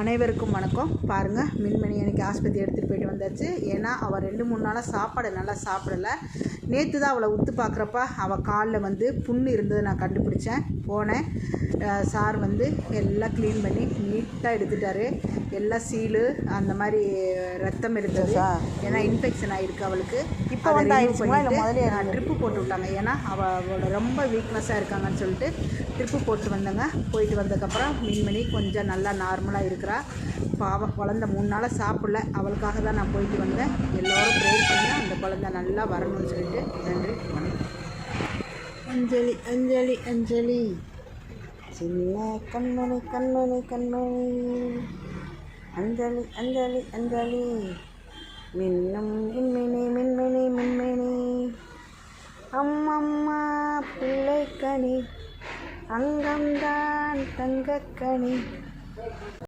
அனைவருக்கும் வணக்கம். பாருங்கள் மின்மணி எனக்கு ஆஸ்பத்திரி எடுத்துகிட்டு போயிட்டு வந்தாச்சு. ஏன்னா அவள் ரெண்டு மூணு நாளாக சாப்பாடு நல்லா சாப்பிடல. நேற்று தான் அவளை உத்து பார்க்குறப்ப அவள் காலில் வந்து புண்ணு இருந்ததை நான் கண்டுபிடிச்சேன். போனேன். சார் வந்து எல்லாம் க்ளீன் பண்ணி நீட்டாக எடுத்துட்டாரு. எல்லாம் சீலு அந்த மாதிரி ரத்தம் இருந்தது. ஏன்னா இன்ஃபெக்ஷன் ஆகிருக்கு அவளுக்கு. இப்போ வந்து இருந்தது? ட்ரிப்பு போட்டு விட்டாங்க. ஏன்னா அவள் அவளோட ரொம்ப வீக்னஸாக இருக்காங்கன்னு சொல்லிட்டு ட்ரிப்பு போட்டு வந்தாங்க. போயிட்டு வந்ததுக்கப்புறம் மீன்மணி கொஞ்சம் நல்லா நார்மலாக இருக்கிறா. பாவம் குழந்த மூணு நாளாக சாப்பிடல. அவளுக்காக தான் நான் போயிட்டு வந்தேன். எல்லோரும் ப்ரேயர் பண்ணி அந்த குழந்தை நல்லா வரணும்னு சொல்லிட்டு நன்றி வணக்கம். அஞ்சலி அஞ்சலி அஞ்சலி. சின்ன கண்மணி கண்மணி கண்மணி. அஞ்சலி அஞ்சலி அஞ்சலி. மின்னும் மின்மினி மின்மினி மின்மினி. அம்மம்மா பிள்ளைக்கனி. அங்கம்தான் தங்கக்கனி.